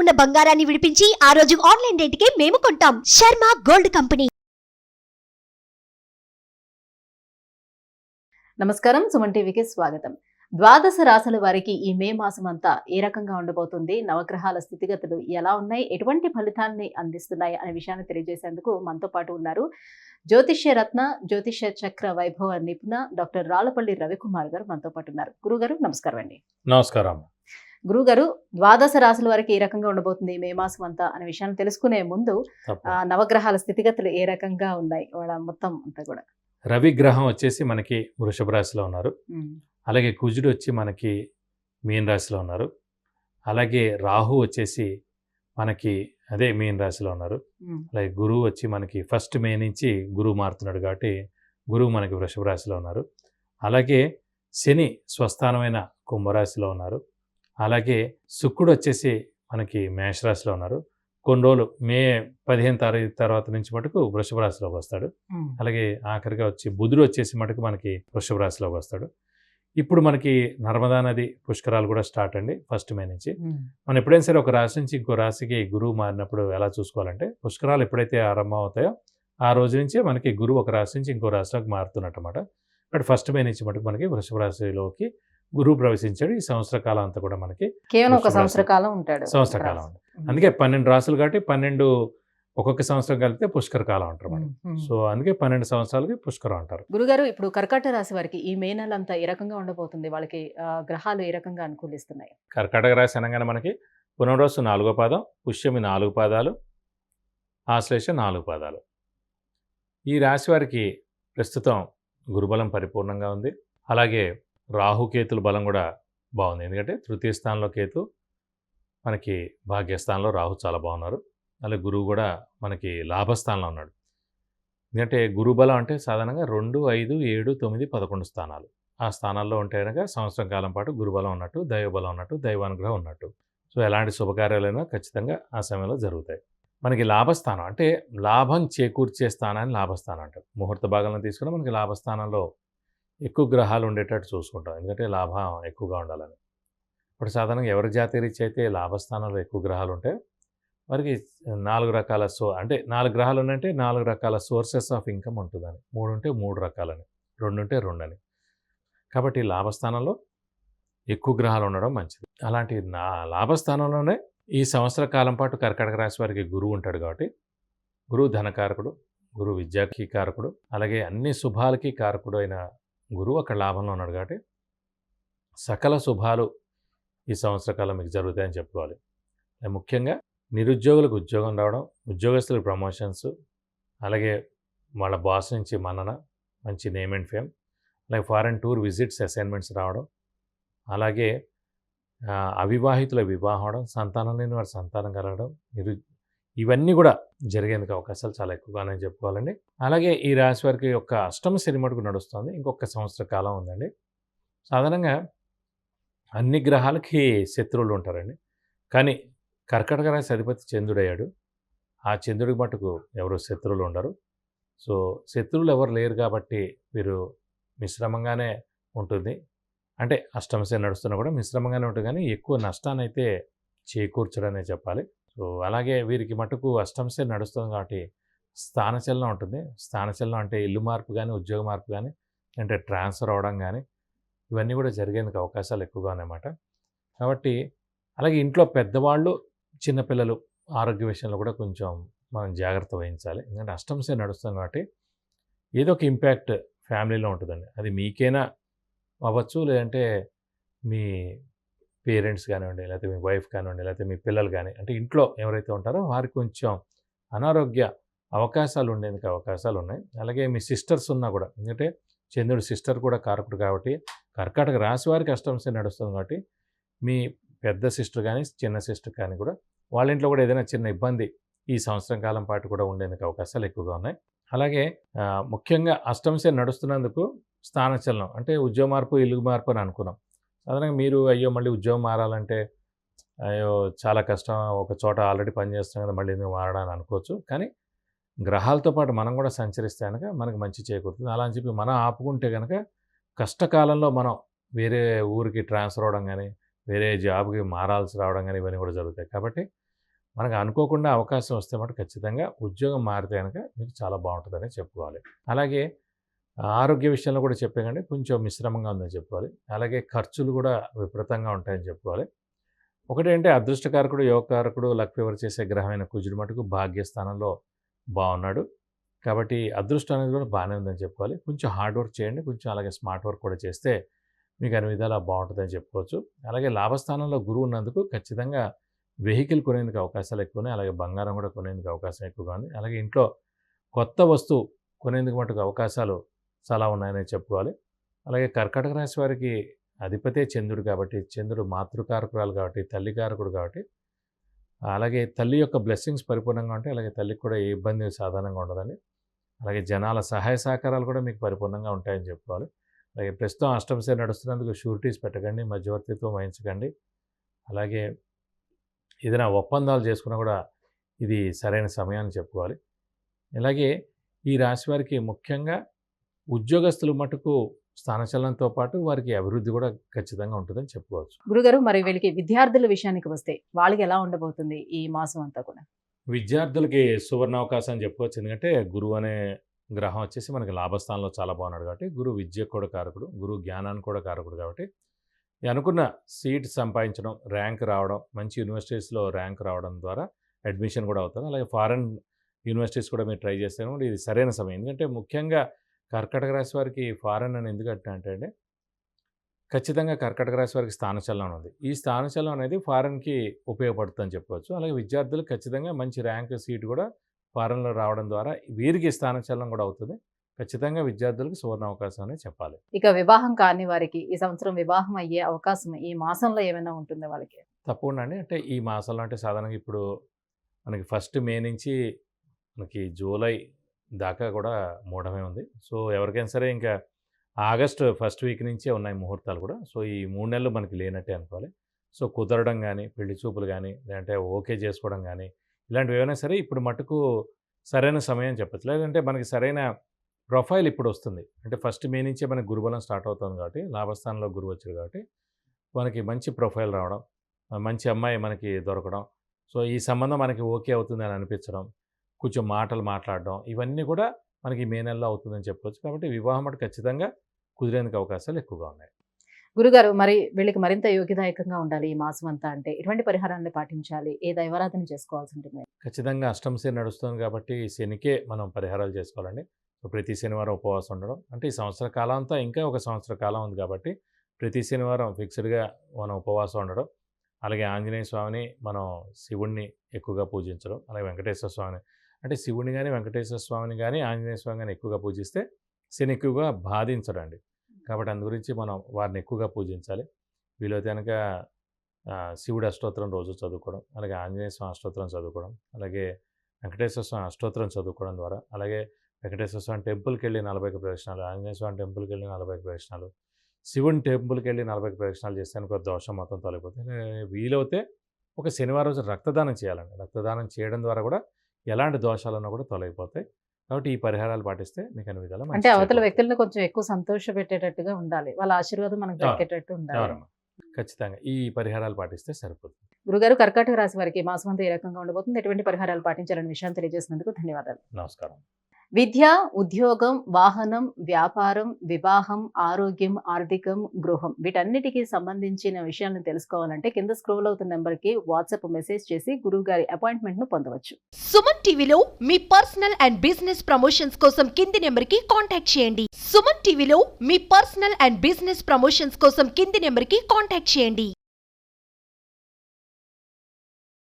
ఉన్న బంగారాన్ని విడిపించి ఆ రోజు ఆన్లైన్ రేటుకే మేము కొంటాం. Sharma gold company. నమస్కారం సుమన్ టీవీకి స్వాగతం. ద్వాదశ రాశుల వారికి ఈ మే మాసం అంతా ఏ రకంగా ఉండబోతుంది? నవగ్రహాల స్థితిగతులు ఎలా ఉన్నాయి? ఎటువంటి ఫలితాన్ని అందిస్తున్నాయి? అనే విషయాన్ని తెలియజేసేందుకు మనతో పాటు ఉన్నారు జ్యోతిష్య రత్న జ్యోతిష్య చక్ర వైభవ నిపుణ డాక్టర్ రాళ్ళపల్లి రవికుమార్ గారు మనతో పాటు ఉన్నారు. గురుగారు నమస్కారం అండి. నమస్కారం. గురుగారు ద్వాదశ రాశుల వారికి ఏ రకంగా ఉండబోతుంది మే మాసం అంతా అనే విషయాన్ని తెలుసుకునే ముందు నవగ్రహాల స్థితిగతులు ఏ రకంగా ఉన్నాయి? వాళ్ళ మొత్తం అంతా కూడా. రవి గ్రహం వచ్చేసి మనకి వృషభ రాశిలో ఉన్నారు. అలాగే కుజుడు వచ్చి మనకి మీన రాశిలో ఉన్నారు. అలాగే రాహు వచ్చేసి మనకి అదే మీన రాశిలో ఉన్నారు. అలాగే గురువు వచ్చి మనకి ఫస్ట్ మే నుంచి గురువు మారుతున్నాడు కాబట్టి గురువు మనకి వృషభ రాశిలో ఉన్నారు. అలాగే శని స్వస్థానమైన కుంభరాశిలో ఉన్నారు. అలాగే శుక్రుడు వచ్చేసి మనకి మేషరాశిలో ఉన్నారు. కొన్ని రోజులు మే పదిహేను తారీఖు తర్వాత నుంచి మటుకు వృషభ రాశిలోకి వస్తాడు. అలాగే ఆఖరిగా వచ్చి బుధుడు వచ్చేసి మటుకు మనకి వృషభ రాశిలోకి వస్తాడు. ఇప్పుడు మనకి నర్మదా నది పుష్కరాలు కూడా స్టార్ట్ అండి ఫస్ట్ మే నుంచి. మనం ఎప్పుడైనా సరే ఒక రాశి నుంచి ఇంకో రాశికి గురువు మారినప్పుడు ఎలా చూసుకోవాలంటే పుష్కరాలు ఎప్పుడైతే ఆరంభం అవుతాయో ఆ రోజు నుంచే మనకి గురువు ఒక రాశి నుంచి ఇంకో రాశిలోకి మారుతున్నట్టు అనమాట బట్ ఫస్ట్ మే నుంచి మటుకు మనకి వృషభ రాశిలోకి గురువు ప్రవేశించాడు. ఈ సంవత్సర కాలం అంతా కూడా మనకి కేవలం ఒక సంవత్సర. కాలం ఉంటాడు. సంవత్సర కాలం అందుకే పన్నెండు రాసులు కాబట్టి పన్నెండు ఒక్కొక్క సంవత్సరం కలిపితే పుష్కర కాలం అంటారు మనం సో అందుకే పన్నెండు సంవత్సరాలకి పుష్కరం అంటారు. గురుగారు ఇప్పుడు కర్కాటక రాశి వారికి ఈ మే నెల అంతా ఏ రకంగా ఉండబోతుంది? వాళ్ళకి గ్రహాలు ఏ రకంగా అనుకూలిస్తున్నాయి? కర్కాటక రాశి అనగానే మనకి పునర్వసు నాలుగో పాదం పుష్యమి నాలుగు పాదాలు ఆశ్లేష నాలుగు పాదాలు. ఈ రాశి వారికి ప్రస్తుతం గురుబలం పరిపూర్ణంగా ఉంది. అలాగే రాహుకేతుల బలం కూడా బాగుంది. ఎందుకంటే తృతీయ స్థానంలో కేతు మనకి భాగ్యస్థానంలో రాహు చాలా బాగున్నారు. అలాగే గురువు కూడా మనకి లాభస్థానంలో ఉన్నాడు. ఎందుకంటే గురుబలం అంటే సాధారణంగా రెండు ఐదు ఏడు తొమ్మిది పదకొండు స్థానాలు. ఆ స్థానాల్లో ఉంటే కనుక సంవత్సరం కాలం పాటు గురుబలం ఉన్నట్టు దైవబలం ఉన్నట్టు దైవానుగ్రహం ఉన్నట్టు. సో ఎలాంటి శుభకార్యాలైనా ఖచ్చితంగా ఆ సమయంలో జరుగుతాయి. మనకి లాభస్థానం అంటే లాభం చేకూర్చే స్థానాన్ని లాభస్థానం అంటారు. ముహూర్త భాగంలో తీసుకుని మనకి లాభస్థానంలో ఎక్కువ గ్రహాలు ఉండేటట్టు చూసుకుంటాం. ఎందుకంటే లాభం ఎక్కువగా ఉండాలని. ఇప్పుడు సాధారణంగా ఎవరి జాతి రీత్యా అయితే లాభస్థానంలో ఎక్కువ గ్రహాలు ఉంటే వారికి నాలుగు రకాల సో అంటే నాలుగు గ్రహాలు ఉన్నాయంటే నాలుగు రకాల సోర్సెస్ ఆఫ్ ఇన్కమ్ ఉంటుందని. మూడు ఉంటే మూడు రకాలని. రెండు ఉంటే రెండు అని కాబట్టి లాభస్థానంలో ఎక్కువ గ్రహాలు ఉండడం మంచిది. అలాంటి నా లాభస్థానంలోనే ఈ సంవత్సర కాలం పాటు కర్కటక రాశి వారికి గురువు ఉంటాడు కాబట్టి గురువు ధనకారకుడు గురువు విద్యాకి కారకుడు అలాగే అన్ని శుభాలకి కారకుడు అయిన గురువు అక్కడ లాభంలో ఉన్నాడు కాబట్టి సకల శుభాలు ఈ సంవత్సర కాలం మీకు జరుగుతాయని చెప్పుకోవాలి. ముఖ్యంగా నిరుద్యోగులకు ఉద్యోగం రావడం ఉద్యోగస్తులకు ప్రమోషన్స్ అలాగే వాళ్ళ బాస్ నుంచి మన్నన మంచి నేమ్ అండ్ ఫేమ్ అలాగే ఫారెన్ టూర్ విజిట్స్ అసైన్మెంట్స్ రావడం అలాగే అవివాహితుల వివాహం సంతానం లేని వారి సంతానం కలగడం నిరు ఇవన్నీ కూడా జరిగేందుకు అవకాశాలు చాలా ఎక్కువగానే చెప్పుకోవాలండి. అలాగే ఈ రాశి వారికి యొక్క అష్టమ శని మటుకు నడుస్తుంది. ఇంకొక సంవత్సర కాలం ఉందండి. సాధారణంగా అన్ని గ్రహాలకి శత్రువులు ఉంటారండి. కానీ కర్కటక రాశి అధిపతి చంద్రుడయ్యాడు ఆ చంద్రుడికి మటుకు ఎవరు శత్రువులు ఉండరు. సో శత్రువులు ఎవరు లేరు కాబట్టి వీరు మిశ్రమంగానే ఉంటుంది. అంటే అష్టమశని నడుస్తున్నా కూడా మిశ్రమంగానే ఉంటుంది. కానీ ఎక్కువ నష్టాన్ని అయితే చేకూర్చడనే చెప్పాలి. సో అలాగే వీరికి మటుకు అష్టంసే నడుస్తుంది కాబట్టి స్థానచలనం ఉంటుంది. స్థానచలనం అంటే ఇల్లు మార్పు కానీ ఉద్యోగ మార్పు కానీ అంటే ట్రాన్స్ఫర్ అవడం కానీ ఇవన్నీ కూడా జరిగేందుకు అవకాశాలు ఎక్కువగా ఉన్నాయన్నమాట. కాబట్టి అలాగే ఇంట్లో పెద్దవాళ్ళు చిన్నపిల్లలు ఆరోగ్య విషయంలో కూడా కొంచెం మనం జాగ్రత్త వహించాలి. ఎందుకంటే అష్టంసే నడుస్తుంది కాబట్టి ఏదో ఒక ఇంపాక్ట్ ఫ్యామిలీలో ఉంటుందండి. అది మీకైనా అవ్వచ్చు లేదంటే మీ పేరెంట్స్ కానివ్వండి లేకపోతే మీ వైఫ్ కానివ్వండి లేకపోతే మీ పిల్లలు కానీ అంటే ఇంట్లో ఎవరైతే ఉంటారో వారికి కొంచెం అనారోగ్య అవకాశాలు ఉండేందుకు అవకాశాలు ఉన్నాయి. అలాగే మీ సిస్టర్స్ ఉన్నా కూడా ఎందుకంటే చంద్రుడు సిస్టర్ కూడా కారకుడు కాబట్టి కర్కాటక రాశి వారికి అష్టంశ నడుస్తుంది కాబట్టి మీ పెద్ద సిస్టర్ కానీ చిన్న సిస్టర్ కానీ కూడా వాళ్ళ ఇంట్లో కూడా ఏదైనా చిన్న ఇబ్బంది ఈ సంవత్సరం కాలం పాటు కూడా ఉండేందుకు అవకాశాలు ఎక్కువగా ఉన్నాయి. అలాగే ముఖ్యంగా అష్టంశ నడుస్తున్నందుకు స్థానచలనం అంటే ఉద్యోగ మార్పు ఇల్లు మార్పు అని అనుకున్నాం. సాధారణంగా మీరు అయ్యో మళ్ళీ ఉద్యోగం మారాలంటే అయ్యో చాలా కష్టం ఒక చోట ఆల్రెడీ పనిచేస్తాం కదా మళ్ళీ ఎందుకు మారడానికి అనుకోవచ్చు. కానీ గ్రహాలతో పాటు మనం కూడా సంచరిస్తే కనుక మనకు మంచి చేకూరుతుంది. అలా అని చెప్పి మనం ఆపుకుంటే కనుక కష్టకాలంలో మనం వేరే ఊరికి ట్రాన్స్ఫర్ అవ్వడం కానీ వేరే జాబ్కి మారాల్సి రావడం కానీ ఇవన్నీ కూడా జరుగుతాయి. కాబట్టి మనకు అనుకోకుండా అవకాశం వస్తే మటు ఖచ్చితంగా ఉద్యోగం మారితే కనుక మీకు చాలా బాగుంటుందని చెప్పుకోవాలి. అలాగే ఆరోగ్య విషయంలో కూడా చెప్పేకంటే కొంచెం మిశ్రమంగా ఉందని చెప్పుకోవాలి. అలాగే ఖర్చులు కూడా విపరీతంగా ఉంటాయని చెప్పుకోవాలి. ఒకటి అంటే అదృష్టకారకుడు యోగకారకుడు లక్ ఫేవర్ చేసే గ్రహమైన కుజుడు మటుకు భాగ్యస్థానంలో బాగున్నాడు. కాబట్టి అదృష్టం అనేది కూడా బాగానే ఉందని చెప్పుకోవాలి. కొంచెం హార్డ్ వర్క్ చేయండి. కొంచెం అలాగే స్మార్ట్ వర్క్ కూడా చేస్తే మీకు అన్ని విధాలా బాగుంటుందని చెప్పుకోవచ్చు. అలాగే లాభస్థానంలో గురువు ఉన్నందుకు ఖచ్చితంగా వెహికల్ కొనేందుకు అవకాశాలు ఎక్కువ ఉన్నాయి అలాగే బంగారం కూడా కొనేందుకు అవకాశం ఎక్కువగా ఉంది. అలాగే ఇంట్లో కొత్త వస్తువు కొనేందుకు మటుకు అవకాశాలు చాలా ఉన్నాయని చెప్పుకోవాలి. అలాగే కర్కాటక రాశి వారికి అధిపతే చంద్రుడు కాబట్టి చంద్రుడు మాతృకారకురాలు కాబట్టి తల్లి కారకుడు కాబట్టి అలాగే తల్లి యొక్క బ్లెస్సింగ్స్ పరిపూర్ణంగా ఉంటాయి. అలాగే తల్లికి కూడా ఏ ఇబ్బంది సాధారణంగా ఉండదండి. అలాగే జనాల సహాయ సహకారాలు కూడా మీకు పరిపూర్ణంగా ఉంటాయని చెప్పుకోవాలి. అలాగే ప్రస్తుతం అష్టమశేరి నడుస్తున్నందుకు షూరిటీస్ పెట్టకండి మధ్యవర్తిత్వం వహించకండి. అలాగే ఏదైనా ఒప్పందాలు చేసుకున్నా కూడా ఇది సరైన సమయాన్ని చెప్పుకోవాలి. అలాగే ఈ రాశి వారికి ముఖ్యంగా ఉద్యోగస్తులు మటుకు స్థానచలనంతో పాటు వారికి అభివృద్ధి కూడా ఖచ్చితంగా ఉంటుందని చెప్పుకోవచ్చు. గురుగారు మరి వీళ్ళకి విద్యార్థుల విషయానికి వస్తే వాళ్ళకి ఎలా ఉండబోతుంది ఈ మాసం అంతా కూడా? విద్యార్థులకి సువర్ణ అవకాశం అని చెప్పుకోవచ్చు. ఎందుకంటే గురువు అనే గ్రహం వచ్చేసి మనకి లాభస్థానంలో చాలా బాగున్నాడు కాబట్టి గురువు విద్యకు కూడా కారకుడు గురువు జ్ఞానానికి కూడా కారకుడు కాబట్టి అనుకున్న సీట్ సంపాదించడం ర్యాంక్ రావడం మంచి యూనివర్సిటీస్లో ర్యాంక్ రావడం ద్వారా అడ్మిషన్ కూడా అవుతుంది అలాగే ఫారెన్ యూనివర్సిటీస్ కూడా మీరు ట్రై చేస్తే కూడా ఇది సరైన సమయం. ఎందుకంటే ముఖ్యంగా కర్కటక రాశి వారికి ఫారెన్ అని ఎందుకు అంటే అంటే ఖచ్చితంగా కర్కటక రాశి వారికి స్థానచలనం ఉంది. ఈ స్థానచలనం అనేది ఫారెన్కి ఉపయోగపడుతుందని చెప్పుకోవచ్చు అలాగే విద్యార్థులకు ఖచ్చితంగా మంచి ర్యాంక్ సీట్ కూడా ఫారెన్లో రావడం ద్వారా వీరికి స్థానచలనం కూడా అవుతుంది. ఖచ్చితంగా విద్యార్థులకు సువర్ణ అవకాశం అనే చెప్పాలి. ఇక వివాహం కాని వారికి ఈ సంవత్సరం వివాహం అయ్యే అవకాశం ఈ మాసంలో ఏమైనా ఉంటుంది వాళ్ళకి? తప్పకుండా అండి. అంటే ఈ మాసంలో అంటే సాధారణంగా ఇప్పుడు మనకి ఫస్ట్ మే నుంచి మనకి జూలై దాకా కూడా మూఢమే ఉంది. సో ఎవరికైనా సరే ఇంకా ఆగస్ట్ ఫస్ట్ వీక్ నుంచే ఉన్నాయి ముహూర్తాలు కూడా. సో ఈ మూడు నెలలు మనకి లేనట్టే అనుకోవాలి. సో కుదరడం కానీ పెళ్ళి చూపులు కానీ లేదంటే ఓకే చేసుకోవడం కానీ ఇలాంటివి ఏమైనా సరే ఇప్పుడు మటుకు సరైన సమయం చెప్పచ్చు. లేదంటే మనకి సరైన ప్రొఫైల్ ఇప్పుడు వస్తుంది. అంటే ఫస్ట్ మే నుంచే మనకి గురుబలం స్టార్ట్ అవుతుంది కాబట్టి లాభస్థానంలో గురువు వచ్చారు కాబట్టి మనకి మంచి ప్రొఫైల్ రావడం మంచి అమ్మాయి మనకి దొరకడం. సో ఈ సంబంధం మనకి ఓకే అవుతుంది అని అనిపించడం కొంచెం మాటలు మాట్లాడడం ఇవన్నీ కూడా మనకి మే నెలలో అవుతుందని చెప్పవచ్చు కాబట్టి వివాహం అంటే ఖచ్చితంగా కుదిరేందుకు అవకాశాలు ఎక్కువగా ఉన్నాయి. గురుగారు మరి వీళ్ళకి మరింత యోగ్యదాయకంగా ఉండాలి ఈ మాసం అంతా అంటే ఎటువంటి పరిహారాన్ని పాటించాలి? ఏ దైవారాధన చేసుకోవాల్సి ఉంటుంది ఖచ్చితంగా అష్టమ శని నడుస్తుంది కాబట్టి శనికే మనం పరిహారాలు చేసుకోవాలండి. ప్రతి శనివారం ఉపవాసం ఉండడం. అంటే ఈ సంవత్సర కాలం అంతా ఇంకా ఒక సంవత్సర కాలం ఉంది కాబట్టి ప్రతి శనివారం ఫిక్స్డ్గా మనం ఉపవాసం ఉండడం. అలాగే ఆంజనేయ స్వామిని మనం శివుణ్ణి ఎక్కువగా పూజించడం. అలాగే వెంకటేశ్వర స్వామిని అంటే శివుని కానీ వెంకటేశ్వర స్వామిని కానీ ఆంజనేయ స్వామిని కానీ ఎక్కువగా పూజిస్తే శని ఎక్కువగా బాధించడండి. కాబట్టి అందు గురించి మనం వారిని ఎక్కువగా పూజించాలి. వీలైతే కనుక శివుడి అష్టోత్తరం రోజు చదువుకోవడం అలాగే ఆంజనేయ స్వామి అష్టోత్తరం చదువుకోవడం అలాగే వెంకటేశ్వర స్వామి అష్టోత్తరం చదువుకోవడం ద్వారా అలాగే వెంకటేశ్వర స్వామి టెంపుల్కి వెళ్ళి నలభై ప్రదక్షిణాలు ఆంజనేయ స్వామి టెంపుల్కి వెళ్ళి నలభై ప్రదక్షిణాలు శివుని టెంపుల్కి వెళ్ళి నలభై ప్రదక్షిణాలు చేస్తే ఒక దోషం మొత్తం తొలగిపోతుంది. వీలైతే ఒక శనివారం రోజు రక్తదానం చేయాలండి. రక్తదానం చేయడం ద్వారా కూడా ఎలాంటి దోషాలన్నా కూడా తొలగిపోతాయి. కాబట్టి ఈ పరిహారాలు పాటిస్తే మీకు అన్ని విధాలు అంటే అవతల వ్యక్తులను కొంచెం ఎక్కువ సంతోష పెట్టేటట్టుగా ఉండాలి. వాళ్ళ ఆశీర్వాదం మనకు ఆ, దక్కేటట్టు ఉండాలి. ఖచ్చితంగా. ఈ పరిహారాలు పాటిస్తే సరిపోతుంది. గురుగారు కర్కాటక రాశి వారికి మాసం అంతా ఏ రకంగా ఉండబోతుంది? ఎటువంటి పరిహారాలు పాటించాలనే విషయాన్ని తెలియజేసినందుకు ధన్యవాదాలు. నమస్కారం. విద్య ఉద్యోగం వాహనం వ్యాపారం వివాహం ఆరోగ్యం ఆర్థికం గృహం వీటన్నిటికీ సంబంధించిన విషయాలను తెలుసుకోవాలంటే కింద స్క్రోల్ అవుతున్న నెంబర్కి వాట్సాప్ మెసేజ్ చేసి గురువు గారి అపాయింట్మెంట్ను పొందవచ్చు. సుమన్ టీవీలో మీ పర్సనల్ అండ్ బిజినెస్ ప్రమోషన్స్ కోసం కింది నెంబర్కి కాంటాక్ట్ చేయండి. సుమన్ టీవీలో మీ పర్సనల్ అండ్ బిజినెస్ ప్రమోషన్స్ కోసం కింది నెంబర్కి కాంటాక్ట్ చేయండి.